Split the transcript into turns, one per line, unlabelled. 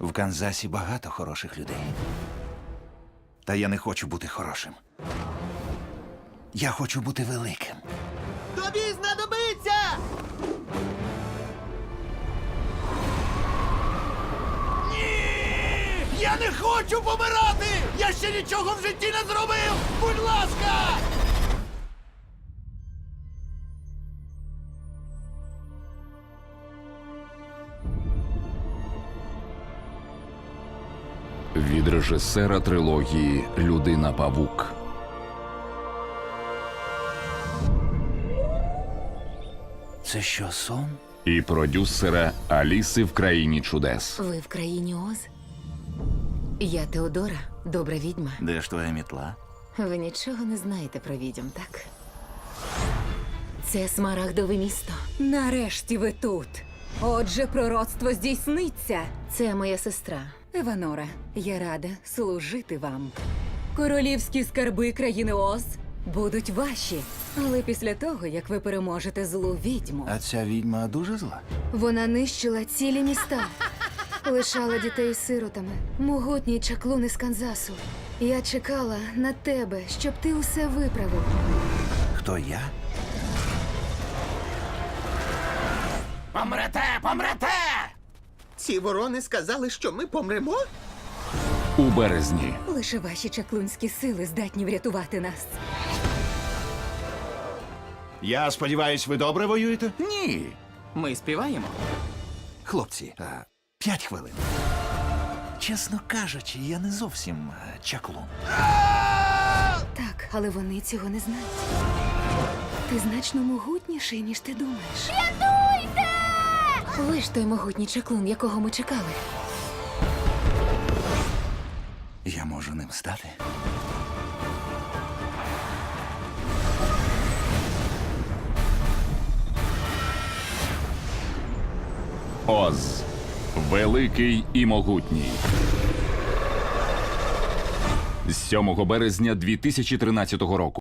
В Канзасі багато хороших людей. Та я не хочу бути хорошим. Я хочу бути великим.
Тобі знадобиться!
Ні! Я не хочу помирати! Я ще нічого в житті не зробив! Будь ласка!
Від режисера трилогії Людина Павук.
Це що, сон?
І продюсера Аліси в країні чудес.
Ви в країні Оз? Я Теодора, добра відьма.
Де ж твоя мітла?
Ви нічого не знаєте про відьом, так? Це смарагдове місто.
Нарешті ви тут. Отже, пророцтво здійсниться.
Це моя сестра.
Еванора, я рада служити вам. Королівські скарби країни Оз будуть ваші. Але після того, як ви переможете злу відьму,
А ця відьма дуже зла.
Вона нищила цілі міста, лишала дітей сиротами, могутній чаклун із Канзасу. Я чекала на тебе, щоб ти усе виправив.
Хто я?
Помрете, помрете! Ці ворони сказали, що ми помремо?
У березні
лише ваші чаклунські сили здатні врятувати нас.
Я сподіваюсь, ви добре воюєте?
Ні. Ми співаємо.
Хлопці, а, п'ять хвилин. Чесно кажучи, я не зовсім е, чаклун.
Так, але вони цього не знають. Ти значно могутніший, ніж ти думаєш.
Ви ж той могутній чаклун, якого ми чекали.
Я можу ним стати.
Оз. Великий і могутній. З 7 березня 2013 року.